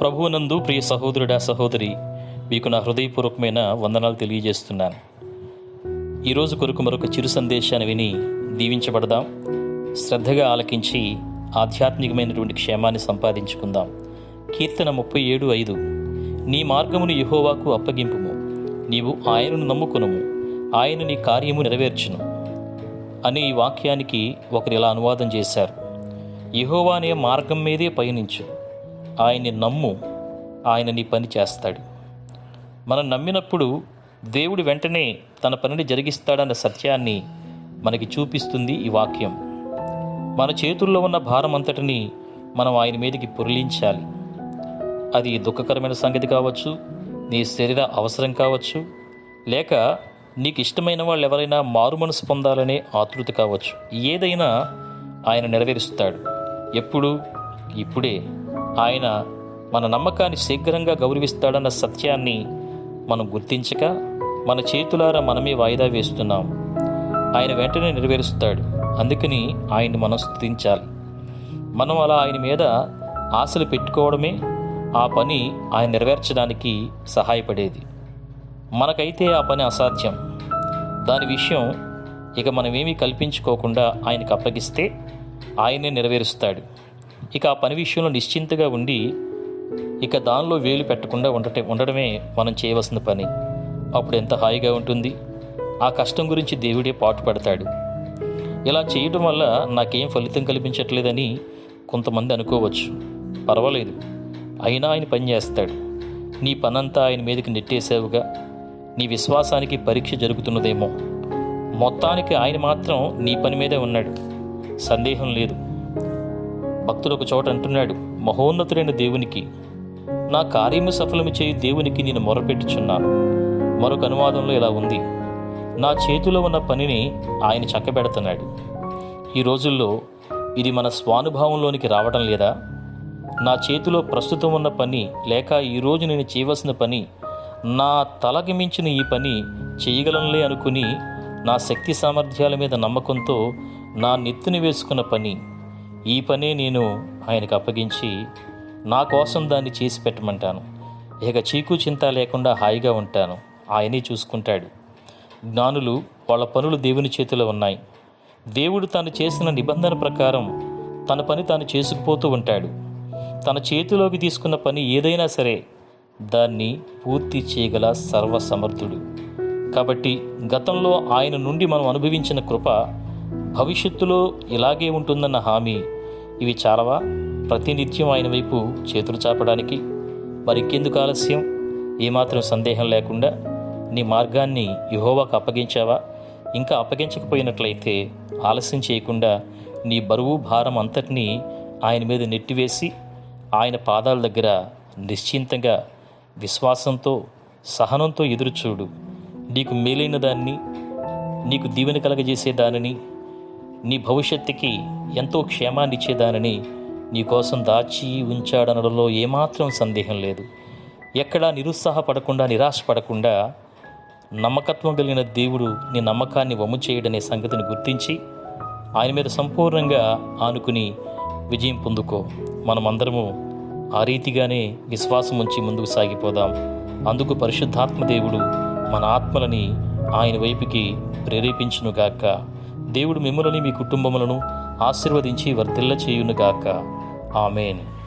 ప్రభువునందు ప్రియ సహోదరుడా సహోదరి మీకు నా హృదయపూర్వకమైన వందనాలు తెలియజేస్తున్నాను. ఈరోజు కొరకు మరొక చిరు సందేశాన్ని విని దీవించబడదాం. శ్రద్ధగా ఆలకించి ఆధ్యాత్మికమైనటువంటి క్షేమాన్ని సంపాదించుకుందాం. కీర్తన ముప్పై ఏడు ఐదు. నీ మార్గమును యహోవాకు అప్పగింపుము. నీవు ఆయనను నమ్ముకునుము. ఆయన నీ కార్యము నెరవేర్చును. అనే ఈ వాక్యానికి ఒకరు ఇలా అనువాదం చేశారు. యహోవా అనే మార్గం మీదే పయనించు. ఆయన్ని నమ్ము ఆయన నీ పని చేస్తాడు. మనం నమ్మినప్పుడు దేవుడు వెంటనే తన పనిని జరిగిస్తాడన్న సత్యాన్ని మనకి చూపిస్తుంది ఈ వాక్యం. మన చేతుల్లో ఉన్న భారం అంతటిని మనం ఆయన మీదకి పొరిలించాలి. అది దుఃఖకరమైన సంగతి కావచ్చు నీ శరీర అవసరం కావచ్చు లేక నీకు ఇష్టమైన వాళ్ళు ఎవరైనా మారు మనసు పొందాలనే ఆతృత కావచ్చు. ఏదైనా ఆయన నెరవేరుస్తాడు. ఎప్పుడు? ఇప్పుడే. ఆయన మన నమ్మకాన్ని శీఘ్రంగా గౌరవిస్తాడన్న సత్యాన్ని మనం గుర్తించక మన చేతులారా మనమే వాయిదా వేస్తున్నాం. ఆయన వెంటనే నెరవేరుస్తాడు. అందుకని ఆయన్ని మనం స్థుతించాలి మనం అలా ఆయన మీద ఆశలు పెట్టుకోవడమే ఆ పని ఆయన నెరవేర్చడానికి సహాయపడేది. మనకైతే ఆ పని అసాధ్యం. దాని విషయం ఇక మనమేమీ కల్పించుకోకుండా ఆయనకు అప్పగిస్తే ఆయనే నెరవేరుస్తాడు. ఇక ఆ పని విషయంలో నిశ్చింతగా ఉండి ఇక దానిలో వేలు పెట్టకుండా ఉండటం ఉండడమే మనం చేయవలసిన పని. అప్పుడు ఎంత హాయిగా ఉంటుంది. ఆ కష్టం గురించి దేవుడే పాటు పడతాడు. ఇలా చేయడం వల్ల నాకేం ఫలితం కల్పించట్లేదని కొంతమంది అనుకోవచ్చు. పర్వాలేదు. అయినా ఆయన పని చేస్తాడు. నీ పనంతా ఆయన మీదకి నెట్టేసావుగా నీ విశ్వాసానికి పరీక్ష జరుగుతున్నదేమో. మొత్తానికి ఆయన మాత్రం నీ పని మీదే ఉన్నాడు. సందేహం లేదు. భక్తుడు ఒక చోట అంటున్నాడు మహోన్నతుడైన దేవునికి నా కార్యము సఫలము చేయు దేవునికి నేను మొరపెట్టుచున్నాను. మరొక అనువాదంలో ఇలా ఉంది నా చేతిలో ఉన్న పనిని ఆయన చక్కబెడుతున్నాడు ఈ రోజుల్లో ఇది మన స్వానుభావంలోనికి రావడం లేదా? నా చేతిలో ప్రస్తుతం ఉన్న పని లేక ఈరోజు నేను చేయవలసిన పని నా తలకి మించిన ఈ పని చేయగలంలే అనుకుని నా శక్తి సామర్థ్యాల మీద నమ్మకంతో నా నెత్తిని వేసుకున్న పని ఈ పనే నేను ఆయనకు అప్పగించి నా కోసం దాన్ని చేసి పెట్టమంటాను. ఇక చీకు చింత లేకుండా హాయిగా ఉంటాను. ఆయనే చూసుకుంటాడు. జ్ఞానులు వాళ్ళ పనులు దేవుని చేతిలో ఉన్నాయి. దేవుడు తాను చేసిన నిబంధన ప్రకారం తన పని తాను చేసుకుపోతూ ఉంటాడు. తన చేతిలోకి తీసుకున్న పని ఏదైనా సరే దాన్ని పూర్తి చేయగల సర్వసమర్థుడు. కాబట్టి గతంలో ఆయన నుండి మనం అనుభవించిన కృప భవిష్యత్తులో ఇలాగే ఉంటుందన్న హామీ ఇవి చాలవా? ప్రతినిత్యం ఆయన వైపు చేతులు చాపడానికి. మరికెందుకు ఆలస్యం? ఏమాత్రం సందేహం లేకుండా నీ మార్గాన్ని యుహోవాకు అప్పగించావా? ఇంకా అప్పగించకపోయినట్లయితే ఆలస్యం చేయకుండా నీ బరువు భారం అంతటినీ ఆయన మీద నెట్టివేసి ఆయన పాదాల దగ్గర నిశ్చింతంగా విశ్వాసంతో సహనంతో ఎదురుచూడు. నీకు మేలైన దాన్ని నీకు దీవెన కలగజేసే దానిని నీ భవిష్యత్తుకి ఎంతో క్షేమాన్ని ఇచ్చేదానిని నీకోసం దాచి ఉంచాడనడంలో ఏమాత్రం సందేహం లేదు. ఎక్కడా నిరుత్సాహపడకుండా నిరాశపడకుండా నమ్మకత్వం కలిగిన దేవుడు నీ నమ్మకాన్ని వమ్ము చేయడనే సంగతిని గుర్తించి ఆయన మీద సంపూర్ణంగా ఆనుకుని విజయం పొందుకో. మనమందరము ఆ రీతిగానే విశ్వాసం ఉంచి ముందుకు సాగిపోదాం. అందుకు పరిశుద్ధాత్మ దేవుడు మన ఆత్మలని ఆయన వైపుకి ప్రేరేపించునుగాక. దేవుడు మిమ్మల్ని మీ కుటుంబములను ఆశీర్వదించి వర్తిల్ల చేయునుగాక ఆమెన్.